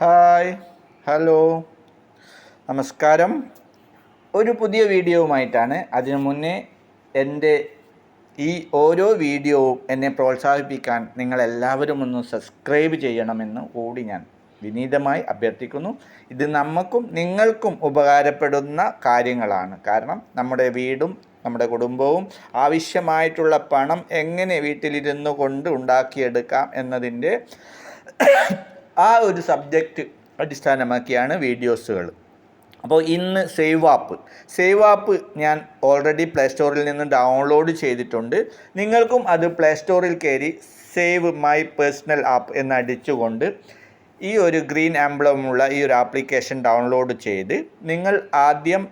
Hi hello. നമസ്കാരം. ഒരു പുതിയ വീഡിയോവുമായിട്ടാണ് അതിനു മുന്നേ എന്റെ ഈ ഓരോ വീഡിയോവും എന്നെ പ്രോത്സാഹിപ്പിക്കാൻ നിങ്ങളെല്ലാവരും ഒന്ന് സബ്സ്ക്രൈബ് ചെയ്യണമെന്ന് കൂടി ഞാൻ വിനീതമായി അഭ്യർത്ഥിക്കുന്നു. ഇത് നമുക്കും നിങ്ങൾക്കും ഉപകാരപ്പെടുന്ന കാര്യങ്ങളാണ്. കാരണം നമ്മുടെ വീടും നമ്മുടെ കുടുംബവും ആവശ്യമായിട്ടുള്ള പണം എങ്ങനെ വീട്ടിലിരുന്നു കൊണ്ട് ഉണ്ടാക്കിയെടുക്കാം എന്നതിന്റെ ആ ഒരു സബ്ജക്റ്റ് അടിസ്ഥാനമാക്കിയാണ് വീഡിയോസുകൾ അപ്പോൾ ഇന്ന് സേവ് ആപ്പ് സേവ് ആപ്പ് ഞാൻ ഓൾറെഡി പ്ലേ സ്റ്റോറിൽ നിന്ന് ഡൗൺലോഡ് ചെയ്തിട്ടുണ്ട്. നിങ്ങൾക്കും അത് പ്ലേ സ്റ്റോറിൽ കയറി സേവ് മൈ പേഴ്സണൽ ആപ്പ് എന്ന് അടിച്ചുകൊണ്ട് ഈ ഒരു ഗ്രീൻ ആംബ്ലമുള്ള ഈ ഒരു ആപ്ലിക്കേഷൻ ഡൗൺലോഡ് ചെയ്ത് നിങ്ങൾ ആദ്യം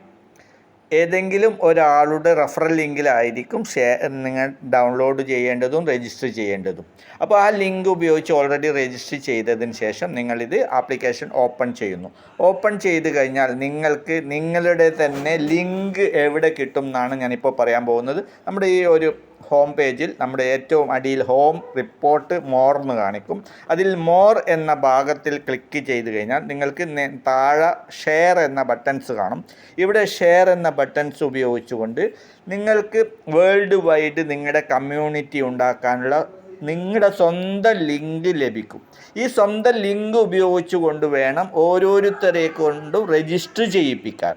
ഏതെങ്കിലും ഒരാളുടെ റെഫറൽ ലിങ്കിലായിരിക്കും ഷെയർ നിങ്ങൾ ഡൗൺലോഡ് ചെയ്യേണ്ടതും രജിസ്റ്റർ ചെയ്യേണ്ടതും. അപ്പോൾ ആ ലിങ്ക് ഉപയോഗിച്ച് ഓൾറെഡി രജിസ്റ്റർ ചെയ്തതിന് ശേഷം നിങ്ങളിത് ആപ്ലിക്കേഷൻ ഓപ്പൺ ചെയ്യുന്നു. ഓപ്പൺ ചെയ്ത് കഴിഞ്ഞാൽ നിങ്ങൾക്ക് നിങ്ങളുടെ തന്നെ ലിങ്ക് എവിടെ കിട്ടും എന്നാണ് ഞാനിപ്പോൾ പറയാൻ പോകുന്നത്. നമ്മുടെ ഈ ഒരു ഹോം പേജിൽ നമ്മുടെ ഏറ്റവും അടിയിൽ ഹോം റിപ്പോർട്ട് മോർ എന്ന് കാണിക്കും. അതിൽ മോർ എന്ന ഭാഗത്തിൽ ക്ലിക്ക് ചെയ്ത് കഴിഞ്ഞാൽ നിങ്ങൾക്ക് താഴെ ഷെയർ എന്ന ബട്ടൺസ് കാണും. ഇവിടെ ഷെയർ എന്ന ബട്ടൺസ് ഉപയോഗിച്ചുകൊണ്ട് നിങ്ങൾക്ക് വേൾഡ് വൈഡ് നിങ്ങളുടെ കമ്മ്യൂണിറ്റി ഉണ്ടാക്കാനുള്ള നിങ്ങളുടെ സ്വന്തം ലിങ്ക് ലഭിക്കും. ഈ സ്വന്തം ലിങ്ക് ഉപയോഗിച്ചുകൊണ്ട് വേണം ഓരോരുത്തരെ കൊണ്ടും രജിസ്റ്റർ ചെയ്യിപ്പിക്കാൻ.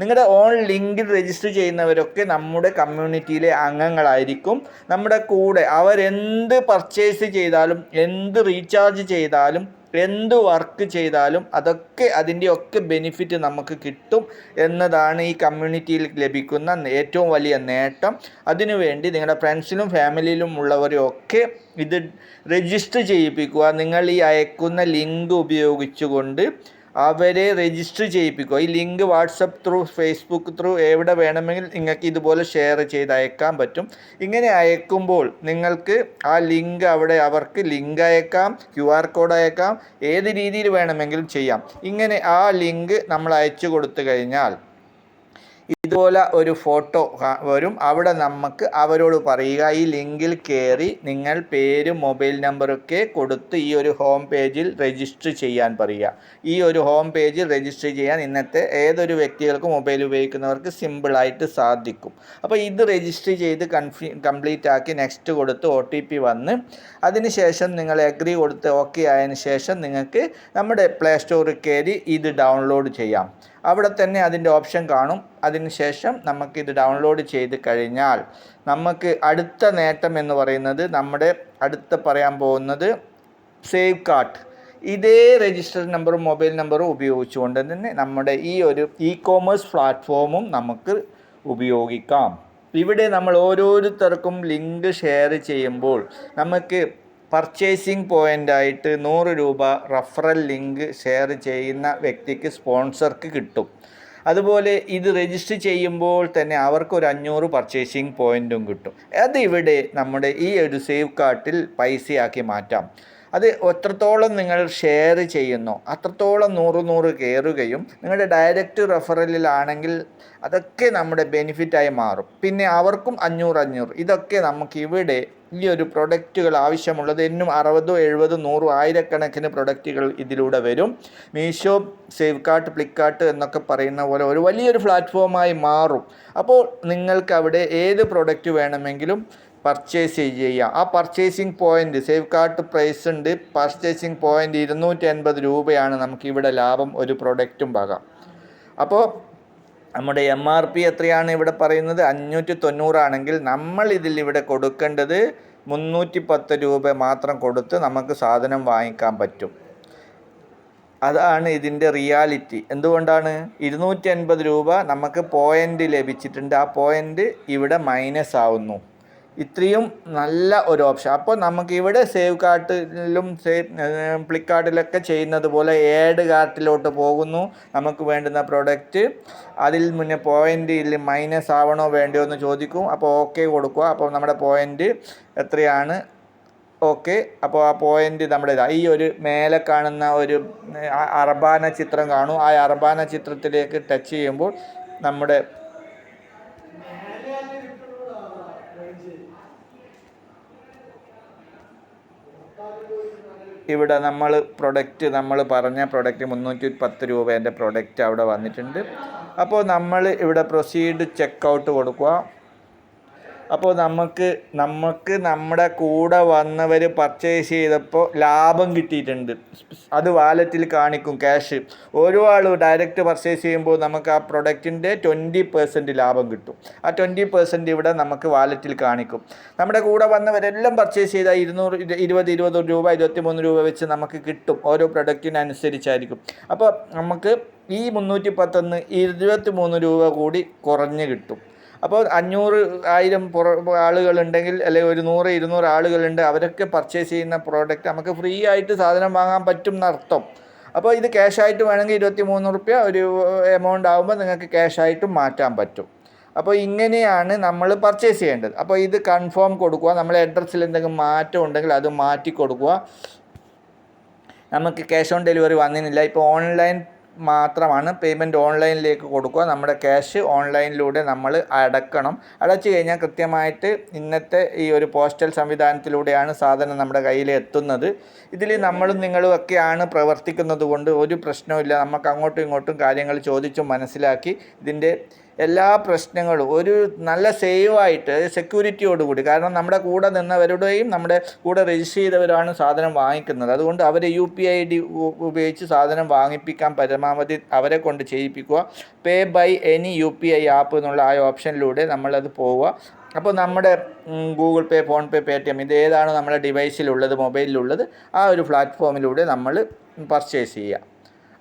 നിങ്ങളുടെ ഓൺ ലിങ്കിൽ രജിസ്റ്റർ ചെയ്യുന്നവരൊക്കെ നമ്മുടെ കമ്മ്യൂണിറ്റിയിലെ അംഗങ്ങളായിരിക്കും. നമ്മുടെ കൂടെ അവരെന്ത് പർച്ചേസ് ചെയ്താലും എന്ത് റീചാർജ് ചെയ്താലും എന്ത് വർക്ക് ചെയ്താലും അതൊക്കെ അതിന്റെ ഒക്കെ ബെനിഫിറ്റ് നമുക്ക് കിട്ടും എന്നതാണ് ഈ കമ്മ്യൂണിറ്റിയിൽ ലഭിക്കുന്ന ഏറ്റവും വലിയ നേട്ടം. അതിനുവേണ്ടി നിങ്ങളുടെ ഫ്രണ്ട്സിലും ഫാമിലിയിലും ഉള്ളവരും ഒക്കെ ഇത് രജിസ്റ്റർ ചെയ്യിപ്പിക്കുക. നിങ്ങൾ ഈ അയക്കുന്ന ലിങ്ക് ഉപയോഗിച്ചുകൊണ്ട് അവരെ രജിസ്റ്റർ ചെയ്യിപ്പിക്കുക. ഈ link WhatsApp through Facebook through എവിടെ വേണമെങ്കിൽ നിങ്ങൾക്ക് ഇതുപോലെ ഷെയർ ചെയ്ത് അയക്കാൻ പറ്റും. ഇങ്ങനെ അയക്കുമ്പോൾ നിങ്ങൾക്ക് ആ ലിങ്ക് അവിടെ അവർക്ക് ലിങ്ക് അയക്കാം ക്യു ആർ കോഡ് അയക്കാം ഏത് രീതിയിൽ വേണമെങ്കിലും ചെയ്യാം. ഇങ്ങനെ ആ ലിങ്ക് നമ്മൾ അയച്ചു കൊടുത്തു കഴിഞ്ഞാൽ ഇതുപോലെ ഒരു ഫോട്ടോ വരും. അവിടെ നമുക്ക് അവരോട് പറയുക ഈ ലിങ്കിൽ കയറി നിങ്ങൾ പേര് മൊബൈൽ നമ്പറൊക്കെ കൊടുത്ത് ഈ ഒരു ഹോം പേജിൽ രജിസ്റ്റർ ചെയ്യാൻ പറയുക. ഈ ഒരു ഹോം പേജിൽ രജിസ്റ്റർ ചെയ്യാൻ ഇന്നത്തെ ഏതൊരു വ്യക്തികൾക്കും മൊബൈൽ ഉപയോഗിക്കുന്നവർക്ക് സിമ്പിളായിട്ട് സാധിക്കും. അപ്പോൾ ഇത് രജിസ്റ്റർ ചെയ്ത് കൺഫി കംപ്ലീറ്റ് ആക്കി നെക്സ്റ്റ് കൊടുത്ത് ഒ ടി പി വന്ന് അതിനുശേഷം നിങ്ങൾ അഗ്രി കൊടുത്ത് ഓക്കെ ആയതിനു ശേഷം നിങ്ങൾക്ക് നമ്മുടെ പ്ലേ സ്റ്റോറിൽ കയറി ഇത് ഡൗൺലോഡ് ചെയ്യാം. അവിടെ തന്നെ അതിന്റെ ഓപ്ഷൻ കാണും. അതിനുശേഷം നമുക്കിത് ഡൗൺലോഡ് ചെയ്ത് കഴിഞ്ഞാൽ നമുക്ക് അടുത്ത നേട്ടം എന്ന് പറയുന്നത് നമ്മുടെ അടുത്ത പറയാൻ പോകുന്നത് സേവ് കാർട്ട് ഇതേ രജിസ്റ്റർ നമ്പറും മൊബൈൽ നമ്പറും ഉപയോഗിച്ചുകൊണ്ട് തന്നെ നമ്മുടെ ഈ ഒരു ഇ കോമേഴ്സ് പ്ലാറ്റ്ഫോമും നമുക്ക് ഉപയോഗിക്കാം. ഇവിടെ നമ്മൾ ഓരോരുത്തർക്കും ലിങ്ക് ഷെയർ ചെയ്യുമ്പോൾ നമുക്ക് പർച്ചേസിങ് പോയിന്റായിട്ട് നൂറ് രൂപ റഫറൽ ലിങ്ക് ഷെയർ ചെയ്യുന്ന വ്യക്തിക്ക് സ്പോൺസർക്ക് കിട്ടും. അതുപോലെ ഇത് രജിസ്റ്റർ ചെയ്യുമ്പോൾ തന്നെ അവർക്ക് ഒരു അഞ്ഞൂറ് പർച്ചേസിങ് പോയിന്റും കിട്ടും. അതിവിടെ നമ്മുടെ ഈ ഒരു സേവ് കാർട്ടിൽ പൈസയാക്കി മാറ്റാം. അത് എത്രത്തോളം നിങ്ങൾ ഷെയർ ചെയ്യുന്നു അത്രത്തോളം നൂറ് നൂറ് കയറുകയും നിങ്ങളുടെ ഡയറക്റ്റ് റെഫറലിലാണെങ്കിൽ അതൊക്കെ നമ്മുടെ ബെനിഫിറ്റായി മാറും. പിന്നെ അവർക്കും അഞ്ഞൂറ് അഞ്ഞൂറ്. ഇതൊക്കെ നമുക്ക് ഇവിടെ ഈ ഒരു പ്രൊഡക്റ്റുകൾ ആവശ്യമുള്ളത് എന്നും അറുപതോ എഴുപതോ നൂറോ ആയിരക്കണക്കിന് പ്രൊഡക്റ്റുകൾ ഇതിലൂടെ വരും. മീഷോ സേവ് കാർട്ട് ഫ്ലിപ്കാർട്ട് എന്നൊക്കെ പറയുന്ന പോലെ ഒരു വലിയൊരു പ്ലാറ്റ്ഫോമായി മാറും. അപ്പോൾ നിങ്ങൾക്ക് അവിടെ ഏത് പ്രൊഡക്റ്റ് വേണമെങ്കിലും പർച്ചേസ് ചെയ്യാം ആ purchasing point save cart price ഉണ്ട്. പർച്ചേസിങ് പോയിന്റ് ഇരുന്നൂറ്റി അൻപത് രൂപയാണ് നമുക്ക് ഇവിടെ ലാഭം ഒരു പ്രൊഡക്റ്റും പാകാം അപ്പോൾ നമ്മുടെ എം ആർ പി എത്രയാണ് ഇവിടെ പറയുന്നത്? അഞ്ഞൂറ്റി തൊണ്ണൂറാണെങ്കിൽ നമ്മൾ ഇതിൽ ഇവിടെ കൊടുക്കേണ്ടത് മുന്നൂറ്റി പത്ത് രൂപ മാത്രം കൊടുത്ത് നമുക്ക് സാധനം വാങ്ങിക്കാൻ പറ്റും. അതാണ് ഇതിന്റെ റിയാലിറ്റി എന്തുകൊണ്ടാണ്? ഇരുന്നൂറ്റി അൻപത് രൂപ നമുക്ക് പോയിന്റ് ലഭിച്ചിട്ടുണ്ട്. ആ പോയിന്റ് ഇവിടെ മൈനസ് ആവുന്നു. ഇത്രയും നല്ല ഒരു ഓപ്ഷൻ. അപ്പോൾ നമുക്ക് ഇവിടെ സേവ് കാർട്ടിലും സേവ് ഫ്ലിപ്കാർട്ടിലൊക്കെ ചെയ്യുന്നത് പോലെ ഏഡ് കാർട്ടിലോട്ട് പോകുന്നു. നമുക്ക് വേണ്ടുന്ന പ്രോഡക്റ്റ് അതിൽ മുന്നേ പോയിന്റ് ഇല്ല മൈനസ് ആവണോ വേണ്ടയോ എന്ന് ചോദിക്കും. അപ്പോൾ ഓക്കെ കൊടുക്കുക. അപ്പോൾ നമ്മുടെ പോയിന്റ് എത്രയാണ്? ഓക്കെ അപ്പോൾ ആ പോയിന്റ് നമ്മുടെ ഈ ഒരു മേലെ കാണുന്ന ഒരു അർബാന ചിത്രം കാണും. ആ അർബാന ചിത്രത്തിലേക്ക് ടച്ച് ചെയ്യുമ്പോൾ നമ്മുടെ ഇവിടെ നമ്മൾ പ്രൊഡക്റ്റ് നമ്മൾ പറഞ്ഞ പ്രൊഡക്റ്റ് മുന്നൂറ്റി പത്ത് രൂപേന്റെ പ്രൊഡക്റ്റ് അവിടെ വന്നിട്ടുണ്ട്. അപ്പോൾ നമ്മൾ ഇവിടെ പ്രൊസീഡ് ചെക്കൗട്ട് കൊടുക്കുക. അപ്പോൾ നമുക്ക് നമുക്ക് നമ്മുടെ കൂടെ വന്നവർ പർച്ചേസ് ചെയ്തപ്പോൾ ലാഭം കിട്ടിയിട്ടുണ്ട്. അത് വാലറ്റിൽ കാണിക്കും ക്യാഷ് ഓരോ ഡയറക്റ്റ് പർച്ചേസ് ചെയ്യുമ്പോൾ നമുക്ക് ആ പ്രൊഡക്റ്റിന്റെ ട്വന്റി പെർസെന്റ് ലാഭം കിട്ടും. ആ ട്വന്റി പെർസെന്റ് ഇവിടെ നമുക്ക് വാലറ്റിൽ കാണിക്കും. നമ്മുടെ കൂടെ വന്നവരെല്ലാം പർച്ചേസ് ചെയ്താൽ ഇരുന്നൂറ് ഇരു- ഇരുപത് ഇരുപത് രൂപ ഇരുപത്തി മൂന്ന് രൂപ വെച്ച് നമുക്ക് കിട്ടും. ഓരോ പ്രൊഡക്റ്റിനനുസരിച്ചായിരിക്കും അപ്പോൾ നമുക്ക് ഈ മുന്നൂറ്റി പത്തൊന്ന് ഇരുപത്തി മൂന്ന് രൂപ കൂടി കുറഞ്ഞ് കിട്ടും. അപ്പോൾ അഞ്ഞൂറ് ആയിരം ആളുകളുണ്ടെങ്കിൽ അല്ലെങ്കിൽ ഒരു നൂറ് ഇരുന്നൂറ് ആളുകളുണ്ട് അവരൊക്കെ പർച്ചേസ് ചെയ്യുന്ന പ്രോഡക്റ്റ് നമുക്ക് ഫ്രീ ആയിട്ട് സാധനം വാങ്ങാൻ പറ്റും എന്നർത്ഥം അപ്പോൾ ഇത് ക്യാഷ് ആയിട്ട് വേണമെങ്കിൽ ഇരുപത്തി മൂന്ന് റുപ്യ ഒരു എമൗണ്ട് ആകുമ്പോൾ നിങ്ങൾക്ക് ക്യാഷ് ആയിട്ടും മാറ്റാൻ പറ്റും. അപ്പോൾ ഇങ്ങനെയാണ് നമ്മൾ പർച്ചേസ് ചെയ്യേണ്ടത്. അപ്പോൾ ഇത് കൺഫേം കൊടുക്കുക. നമ്മളെ അഡ്രസ്സിൽ എന്തെങ്കിലും മാറ്റം ഉണ്ടെങ്കിൽ അത് മാറ്റി കൊടുക്കുക. നമുക്ക് ക്യാഷ് ഓൺ ഡെലിവറി വന്നിരുന്നില്ല ഇപ്പോൾ ഓൺലൈൻ മാത്രമാണ് പേയ്മെന്റ് ഓൺലൈനിലേക്ക് കൊടുക്കുക. നമ്മുടെ ക്യാഷ് ഓൺലൈനിലൂടെ നമ്മൾ അടക്കണം. അടച്ചു കഴിഞ്ഞാൽ കൃത്യമായിട്ട് ഇന്നത്തെ ഈ ഒരു പോസ്റ്റൽ സംവിധാനത്തിലൂടെയാണ് സാധനം നമ്മുടെ കയ്യിൽ എത്തുന്നത്. ഇതിൽ നമ്മളും നിങ്ങളും ഒക്കെയാണ് പ്രവർത്തിക്കുന്നത് കൊണ്ട് ഒരു പ്രശ്നവുമില്ല. നമുക്ക് അങ്ങോട്ടും ഇങ്ങോട്ടും കാര്യങ്ങൾ ചോദിച്ചും മനസ്സിലാക്കി ഇതിന്റെ എല്ലാ പ്രശ്നങ്ങളും ഒരു നല്ല സേവായിട്ട് സെക്യൂരിറ്റിയോടുകൂടി കാരണം നമ്മുടെ കൂടെ നിന്നവരുടെയും നമ്മുടെ കൂടെ രജിസ്റ്റർ ചെയ്തവരാണ് സാധനം വാങ്ങിക്കുന്നത്. അതുകൊണ്ട് അവർ യു പി ഐ ഡി ഉപയോഗിച്ച് സാധനം വാങ്ങിപ്പിക്കാൻ പരമാവധി അവരെ കൊണ്ട് ചെയ്യിപ്പിക്കുക. Pay by any U P I app എന്നുള്ള ആ ഓപ്ഷനിലൂടെ നമ്മളത് പോവുക. അപ്പോൾ നമ്മുടെ Google Pay PhonePe Paytm ഇത് ഏതാണ് നമ്മുടെ ഡിവൈസിലുള്ളത് മൊബൈലിലുള്ളത് ആ ഒരു പ്ലാറ്റ്ഫോമിലൂടെ നമ്മൾ പർച്ചേസ് ചെയ്യുക.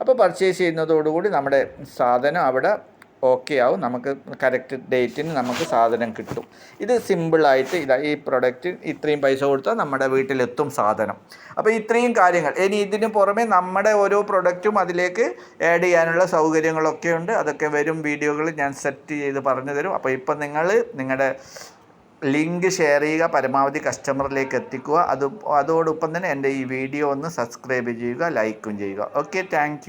അപ്പോൾ പർച്ചേസ് ചെയ്യുന്നതോടുകൂടി നമ്മുടെ സാധനം അവിടെ ഓക്കെ ആവും. നമുക്ക് കറക്റ്റ് ഡേറ്റിന് നമുക്ക് സാധനം കിട്ടും. ഇത് സിമ്പിളായിട്ട് ഇതാ ഈ പ്രൊഡക്റ്റ് ഇത്രയും പൈസ കൊടുത്താൽ നമ്മുടെ വീട്ടിലെത്തും സാധനം. അപ്പോൾ ഇത്രയും കാര്യങ്ങൾ. ഇനി ഇതിന് പുറമെ നമ്മുടെ ഓരോ പ്രൊഡക്റ്റും അതിലേക്ക് ആഡ് ചെയ്യാനുള്ള സൗകര്യങ്ങളൊക്കെ ഉണ്ട്. അതൊക്കെ വരും വീഡിയോകൾ ഞാൻ സെറ്റ് ചെയ്ത് പറഞ്ഞു തരും. അപ്പോൾ ഇപ്പം നിങ്ങൾ നിങ്ങളുടെ ലിങ്ക് ഷെയർ ചെയ്യുക പരമാവധി കസ്റ്റമറിലേക്ക് എത്തിക്കുക. അത് അതോടൊപ്പം തന്നെ എന്റെ ഈ വീഡിയോ ഒന്ന് സബ്സ്ക്രൈബ് ചെയ്യുക ലൈക്കും ചെയ്യുക. Okay thank